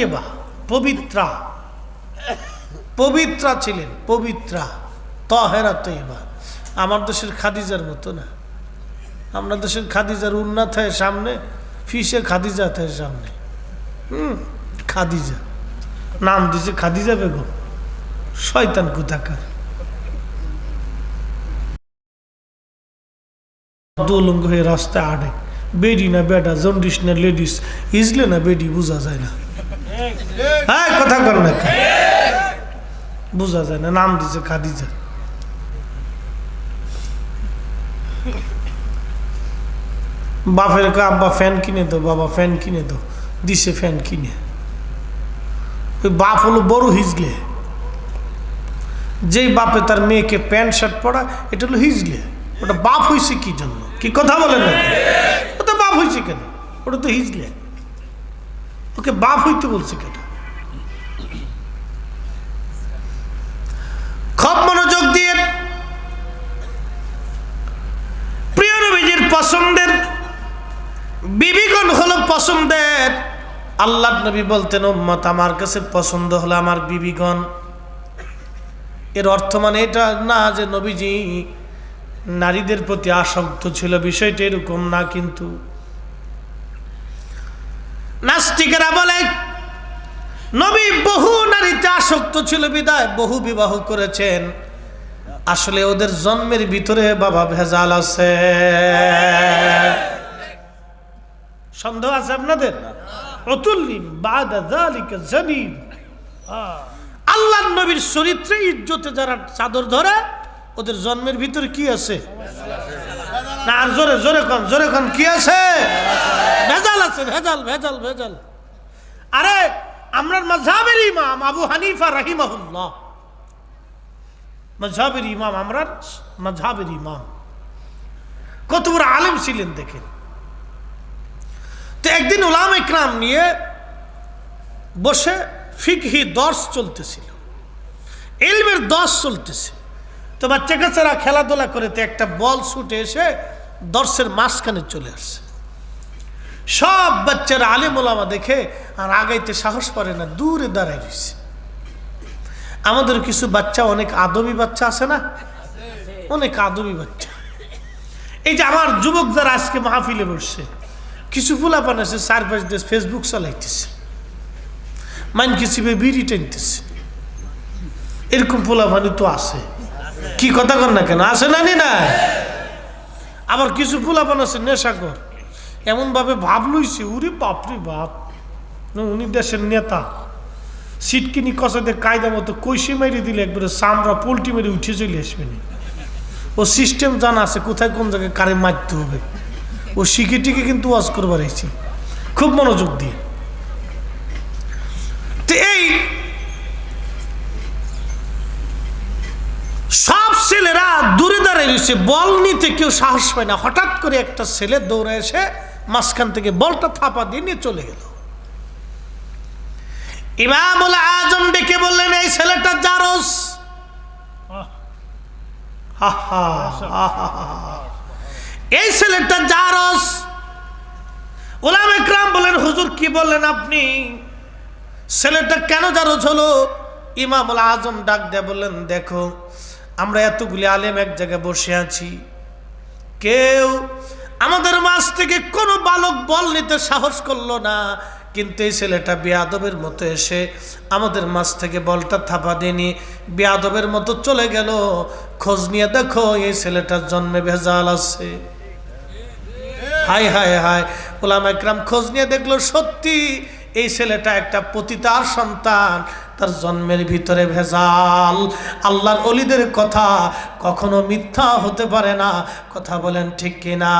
তৈবা পবিত্রা। পবিত্রা ছিলেন, পবিত্রা, তহেরা তৈবা। আমার দেশের খাদিজার মতো না। আমরা দেশের খাদিজার উন্নত হয় সামনে, ফিসে খাদিজা থাকে সামনে। হুম, খাদিজা। নাম দিছে খাদিজা বেগম। শয়তান কোথাকার। দোলঙ্গ হয়ে রাস্তায় আড়ে বেডি না বেডা, জন্ডিস না লেডিস। ইজলে না বেডি, বোঝা যায় না। হ্যাঁ কথা কর না। বোঝা যায় না, নাম দিছে খাদিজা বাপের কা আব্বা ফ্যান কিনে দো বাবা ফ্যান কিনে দো দিছে ফ্যান কিনে। ওই বাপ হলো বড় হিজলে। যেই বাপে তার মেয়েকে প্যান্ট, শার্ট পরা, এটা হলো হিজলে। ওটা বাপ হয়েছে কি জন্য? কি কথা বলেন ওটা বাপ হয়েছে কেন? ওটা তো হিজলে। ওকে বাপ হইতে বলছে কেন? খুব মনোযোগ দিয়ে প্রিয় নবীজির পছন্দের, বিবিগণ হলো পছন্দের। আল্লাহ নবী বলতেন, উম্মত, আমার কাছে পছন্দ হলো আমার বিবিগণ। এর অর্থ মানে এটা না যে নবীজি নারীদের প্রতি আসক্ত ছিল, বিষয়টা এরকম না, কিন্তু নাস্তিকেরা বলে, নবী বহু নারীতে আসক্ত ছিল, বিদায় বহু বিবাহ করেছেন। আসলে ওদের জন্মের ভিতরে বাবা ভেজাল আছে। সন্দেহ আছে আপনাদের? আল্লাহ নবীর চরিত্রে ইজ্জতে যারা চাদর ধরে, ওদের জন্মের ভিতরে কি আছে? না জোরে জোরে কন জোরে কন, কি আছে? ভেজাল ভেজাল ভেজাল। আরে আমরা মজাবের ইমাম আবু হানিফা রাহিমাহুল্লাহ। মজাবের ইমাম আমরা মজাবের ইমাম। কত বড় আলেম ছিলেন দেখেন। তো একদিন ওলাম ইকরাম নিয়ে বসে ফিকহি দর্শ চলতেছিল। এলমের দশ চলতেছে। তো বাচ্চা কাচ্চারা খেলাধুলা করে তো একটা বল ছুটে এসে দর্শের মাঝখানে চলে আসছে। সব বাচ্চারা আলেম ওলামা দেখে আর আগাইতে সাহস পারে না, দূরে দাঁড়ায় রয়েছে। আমাদের কিছু বাচ্চা, অনেক আদবি বাচ্চা আছে না? অনেক আদবি বাচ্চা। এই যে আমার যুবক যারা আজকে মাহফিলে বসছে, কিছু ফুলাপান আছে চার পাঁচ দেশ ফেসবুক চালাইতেছে মান কিসিবে বিড়ি টেনতেছে। এরকম পোলাপানি তো আছে। কি কথা কর না কেন? আছে না নি না আবার কিছু পোলাপান আছে নেশাকর এমনভাবে ভাব লইছে উরি বাপরে বাপ। উনি দেশের নেতা। সিটকিনি কষাতে কায়দা মতো কৈশি মেরে দিলে একবারে চামড়া পোলট্রি মেরে উঠে চলে আসবে না। ও সিস্টেম জানা আছে কোথায় কোন জায়গায় কারে মারতে হবে। ও শিখে টিকে কিন্তু ওয়াজ করবার এসেছি খুব মনোযোগ দিয়ে। তো এই সব ছেলেরা দূরে দাঁড়িয়ে বল নিতে কেউ সাহস পায় না। হঠাৎ করে একটা ছেলে দৌড়ে এসে মাঝখান থেকে বলটা থাপা দিয়ে নিয়ে চলে গেল। ইমামুল আজম ডেকে বললেন, এই ছেলেটা জারস। এই ছেলেটা জারস। ওলাম একরাম বলেন হুজুর, কি বললেন আপনি? ছেলেটা, কেন জারস হলো? ইমামুল আজম ডাক দেয়া বললেন, দেখো, আমরা এতগুলি আলেম এক জায়গায় বসে আছি। কেউ আমাদের মাছ থেকে কোনো বালক বল নিতে সাহস করল না। কিন্তু এই ছেলেটা বেয়াদবের মতো এসে আমাদের মাছ থেকে বলটা থাপা দেনি বেয়াদবের মতো চলে গেল। খোঁজ নিয়ে দেখো, এই ছেলেটার জন্মে ভেজাল আছে। হাই হাই হাই ওলাম একরাম খোঁজ নিয়ে দেখল সত্যি এই ছেলেটা একটা পতিতার সন্তান। তার জন্মের ভিতরে ভেজাল। আল্লাহর অলিদের কথা কখনো মিথ্যা হতে পারে না। কথা বলেন ঠিক কিনা?